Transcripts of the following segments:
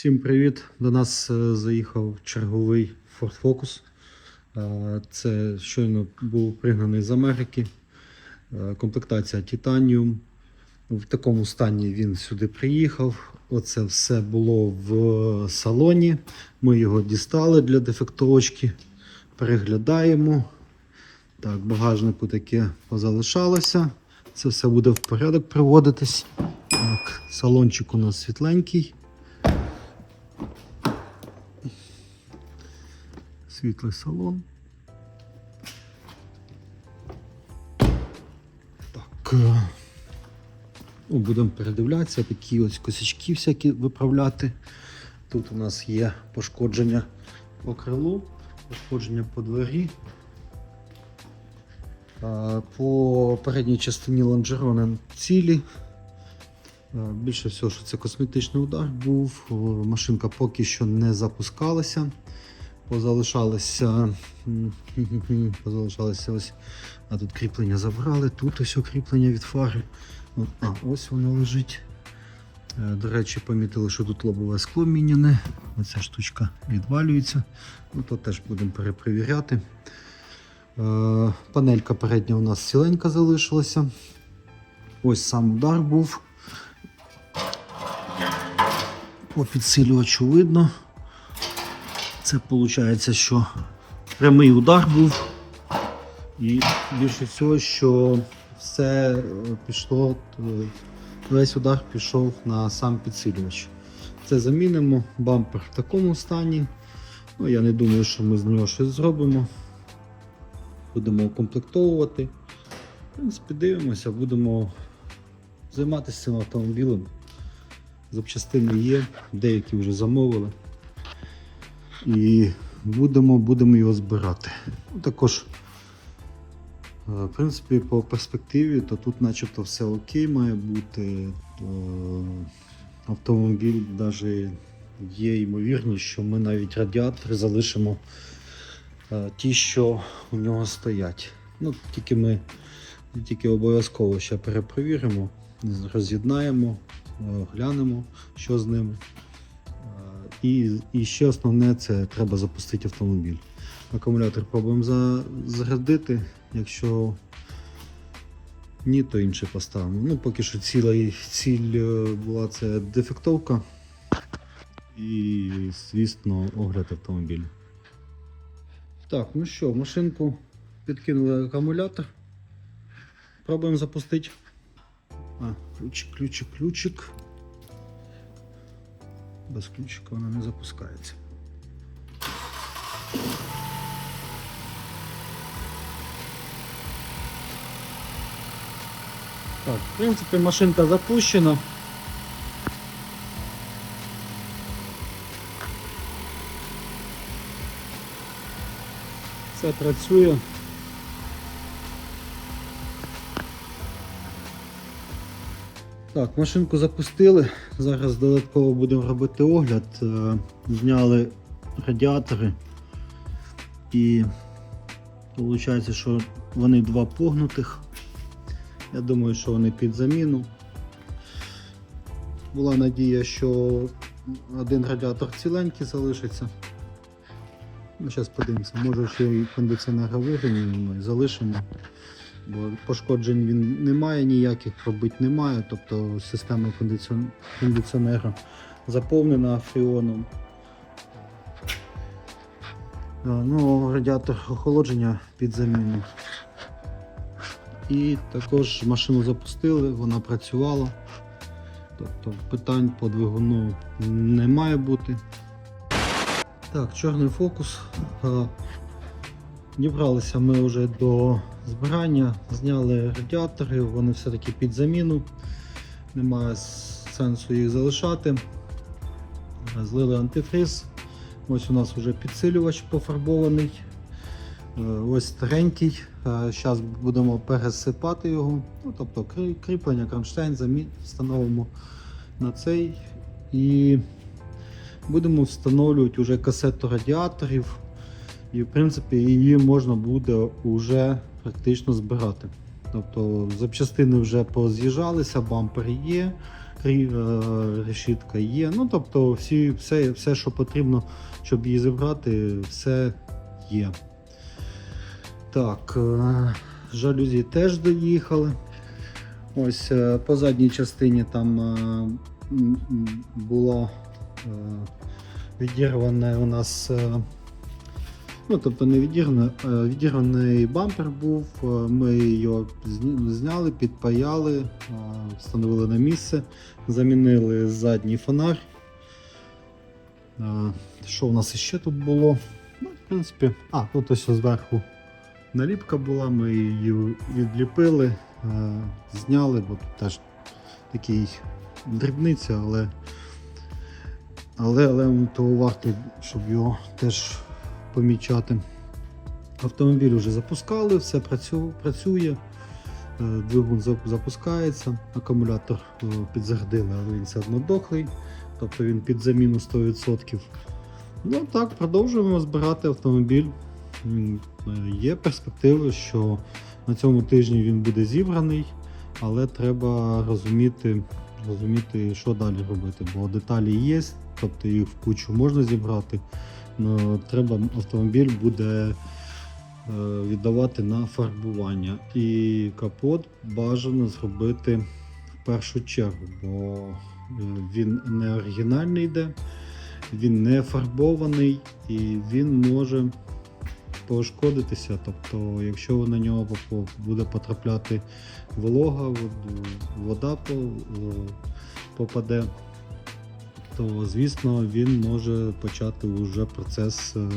Всім привіт! До нас е, заїхав черговий Ford Focus. Е, Це щойно був пригнаний з Америки. Е, Комплектація Titanium. В такому стані він сюди приїхав. Оце все було в салоні. Ми його дістали для дефектовочки. Переглядаємо. Так, багажнику таке позалишалося. Це все буде в порядок приводитись. Так, салончик у нас світленький. Світлий салон. Так. е, Ну, будемо передивлятися, такі ось косячки всякі виправляти. Тут у нас є пошкодження по крилу, пошкодження по двері. Е, По передній частині лонжерони цілі. Е, Більше всього, що це косметичний удар був. Машинка поки що не запускалася. Позалишалися, позалишалися ось, а тут кріплення забрали, тут ось кріплення від фари. А, ось воно лежить. Е, До речі, помітили, що тут лобове скло міняне. Оця штучка відвалюється. Ну, то теж будемо перепровіряти. Е, Панелька передня у нас ціленька залишилася. Ось сам удар був. По підсилювачу видно. Це виходить, що прямий удар був. І більше всього, що все е, пішло, е, весь удар пішов на сам підсилювач. Це замінимо. Бампер в такому стані. Ну, я не думаю, що ми з нього щось зробимо. Будемо укомплектовувати. В принципі, дивимося, будемо займатися цим автомобілем. Запчастини є, деякі вже замовили. І будемо, будемо його збирати. Ну, Також, е, в принципі, по перспективі, то тут начебто все окей має бути. Е, Автомобіль навіть є ймовірність, що ми навіть радіатори залишимо е, ті, що у нього стоять. Ну, тільки ми тільки обов'язково ще перепровіримо, роз'єднаємо, глянемо, що з ними. І, і ще основне це треба запустити автомобіль. Акумулятор пробуємо за, зарядити. Якщо ні, то інше поставимо. Ну, поки що ціла, ціль е, була це дефектовка і, звісно, огляд автомобіля. Так, ну що, машинку підкинули акумулятор. Пробуємо запустити. А, ключик, ключик, ключик. Без ключика вона не запускається. Так, в принципі, машинка запущена. Все працює. Так, машинку запустили. Зараз додатково будемо робити огляд. Е, Зняли радіатори і виходить, що вони два погнутих. Я думаю, що вони під заміну. Була надія, що один радіатор ціленький залишиться. Ну, Зараз подивимося, може ще і кондиціонера вигинемо і залишимо. Бо пошкоджень він не має ніяких, пробить немає. Тобто система кондиціон- кондиціонера заповнена фреоном. А, Ну, радіатор охолодження під заміну. І також машину запустили, вона працювала. Тобто питань по двигуну не має бути. Так, чорний фокус. Е, Дібралися ми вже до збирання, зняли радіатори, вони все-таки під заміну. Немає сенсу їх залишати. Злили антифриз. Ось у нас вже підсилювач пофарбований. Е, Ось старенький. Зараз будемо пересипати його. Ну, тобто кріплення, кронштейн замі... встановимо на цей. І будемо встановлювати вже касету радіаторів. І в принципі її можна буде вже практично збирати. Тобто запчастини вже поз'їжджалися, бампер є, е, решітка є. Ну, тобто, всі, все, все, що потрібно, щоб її зібрати, все є. Так, е, жалюзі теж доїхали. Ось е, по задній частині там е, відірване у нас. Ну, тобто не відірване, е, відірваний бампер був. е, Ми його зняли, підпаяли, е, встановили на місце, замінили задній фонар. Що у нас ще тут було? Ну, в принципі, а, тут ось зверху наліпка була, ми її відліпили, зняли, бо тут теж такий дрібниця, але, але, але того варто, щоб його теж помічати. Автомобіль вже запускали, все працює, е, двигун запускається, акумулятор е, підзарядили, але він все одно дохлий, тобто він під заміну 100%. Ну так, продовжуємо збирати автомобіль. Е, Є перспективи, що на цьому тижні він буде зібраний, але треба розуміти, розуміти, що далі робити, бо деталі є, тобто їх в кучу можна зібрати. Але треба автомобіль буде е, віддавати на фарбування. І капот бажано зробити в першу чергу, бо е, він не оригінальний йде, він не фарбований і він може пошкодитися. Тобто, якщо на нього буде потрапляти волога, вод- вода по- е, попаде, то звісно він може почати вже процес е,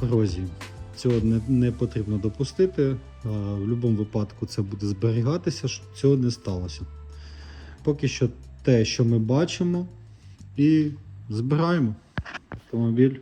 корозії. Цього не, не потрібно допустити. В будь-якому випадку це буде зберігатися, щоб цього не сталося. Поки що те, що ми бачимо, і збираємо автомобіль.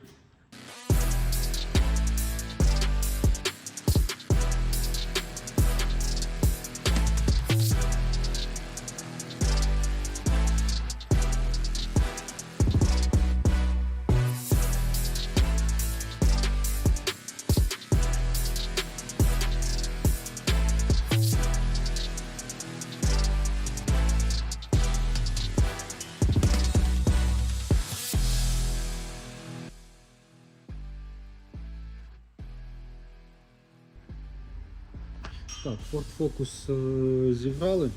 Focus е, зібрали.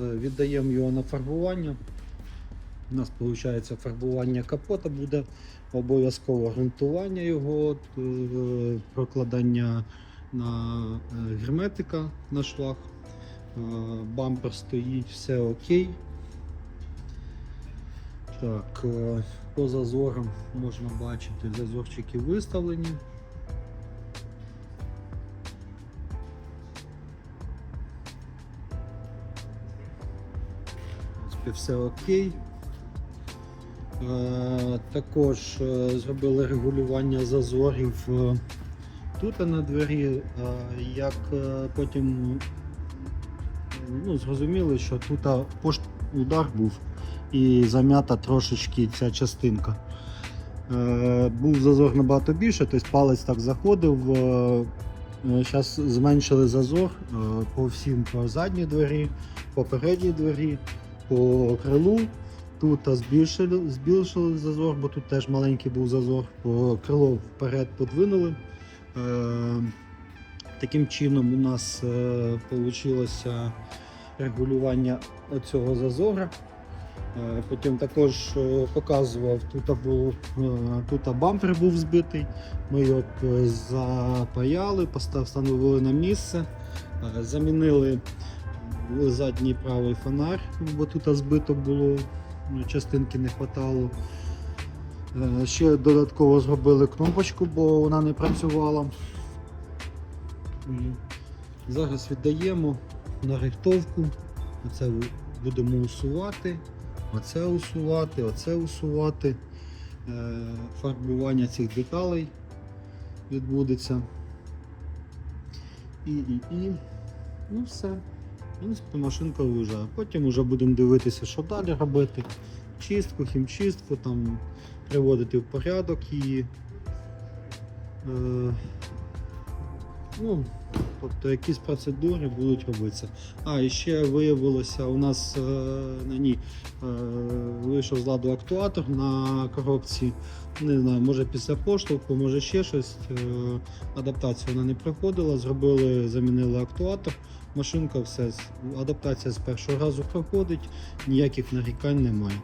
Е, Віддаємо його на фарбування. У нас виходить фарбування капота буде, обов'язково грунтування його, е, прокладання на герметика на шлах. Бампер стоїть, все окей. Так, по зазорам можна бачити, зазорчики виставлені. Принципі, все окей. Е, також е, зробили регулювання зазорів е, тут на двері, як потім ну, зрозуміли, що тут пошт удар був і зам'ята трошечки ця частинка. Був зазор набагато більше, тобто палець так заходив. Зараз зменшили зазор по всім по задній двері, по передній двері, по крилу. Тут збільшили, збільшили зазор, бо тут теж маленький був зазор. По крило вперед подвинули. Е, таким чином у нас вийшло регулювання цього зазора. Е, Потім також е, показував, тут, був, е, тут бампер був збитий. Ми його е, запаяли, встановили на місце, е, замінили задній правий фонар, бо тут збито було, ну, частинки не вистачало. Ще додатково зробили кнопочку, бо вона не працювала. Зараз віддаємо на рихтовку. Оце будемо усувати, оце усувати, оце усувати. Е, Фарбування цих деталей відбудеться. І, і, і. Ну все. В принципі, машинка виїжджає. Потім вже будемо дивитися, що далі робити. Чистку, хімчистку, там, приводити в порядок її. Е, ну, Тобто якісь процедури будуть робитися. А, і ще виявилося, у нас е, на ній е, вийшов з ладу актуатор на коробці. Не знаю, може після поштовху, може ще щось. Е, адаптація вона не проходила. Зробили, замінили актуатор. Машинка все, адаптація з першого разу проходить, ніяких нарікань немає.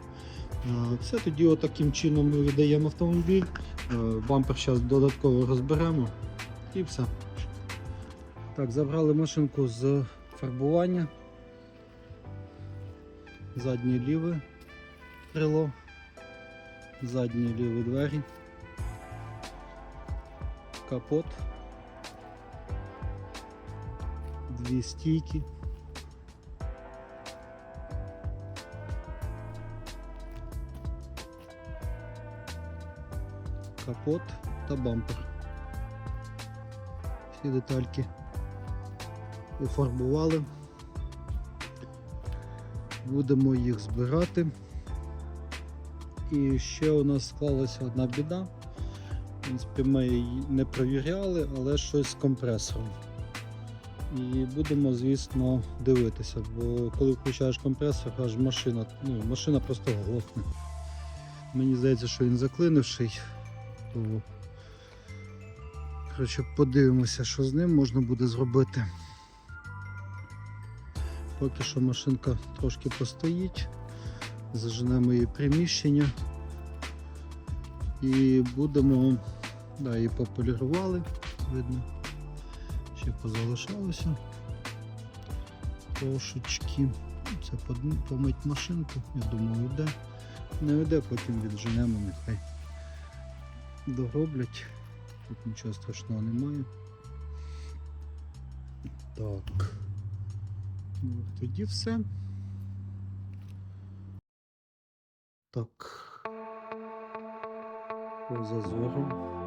Все тоді отаким чином ми віддаємо автомобіль. Бампер зараз додатково розберемо і все. Так, забрали машинку з фарбування. Заднє ліве крило, задні ліві двері, капот, дві стійки. Капот та бампер. Всі детальки пофарбували. Будемо їх збирати. І ще у нас склалася одна біда. В принципі, ми її не провіряли, але щось з компресором. І будемо, звісно, дивитися, бо коли включаєш компресор, аж машина, ну, машина просто глохне. Мені здається, що він заклинивший. То... Коротше, подивимося, що з ним можна буде зробити. Поки що машинка трошки постоїть, заженемо її приміщення і будемо, да, її пополірували, видно, ще позалишалося трошечки. Це помить машинку, я думаю, йде. Не йде, потім відженемо, нехай дороблять. Тут нічого страшного немає. Так. Ну, тоді все. Так. По зазору.